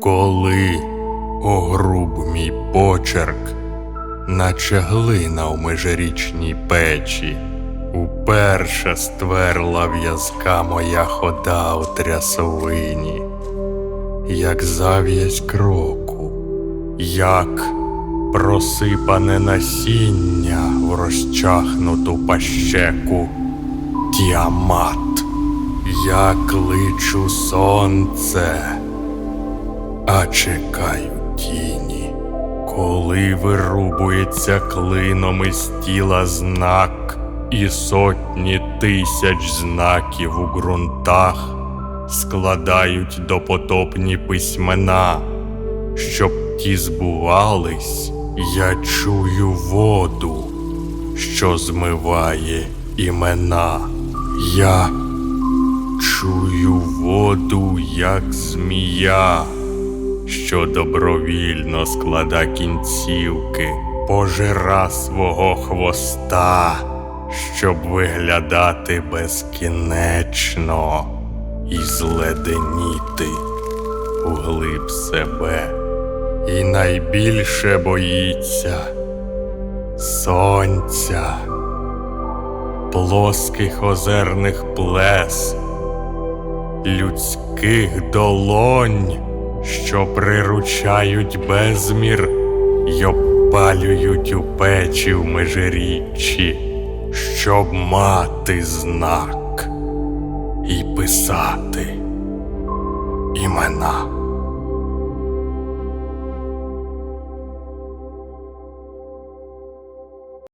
Коли огруб мій почерк, наче глина в межирічній печі, уперше стверла в'язка моя хода у трясовині, як зав'язь кроку, як просипане насіння в розчахнуту пащеку, тіамат, я кличу сонце а чекаю тіні, коли вирубується клином із тіла знак, і сотні тисяч знаків у ґрунтах складають допотопні письмена, щоб ті збувались, я чую воду, що змиває імена. Я чую воду, як змія що добровільно склада кінцівки, пожира свого хвоста, щоб виглядати безкінечно і зледеніти углиб себе, і найбільше боїться сонця, плоских озерних плес, людських долонь що приручають безмір й обпалюють у печі в межиріччі, щоб мати знак і писати імена.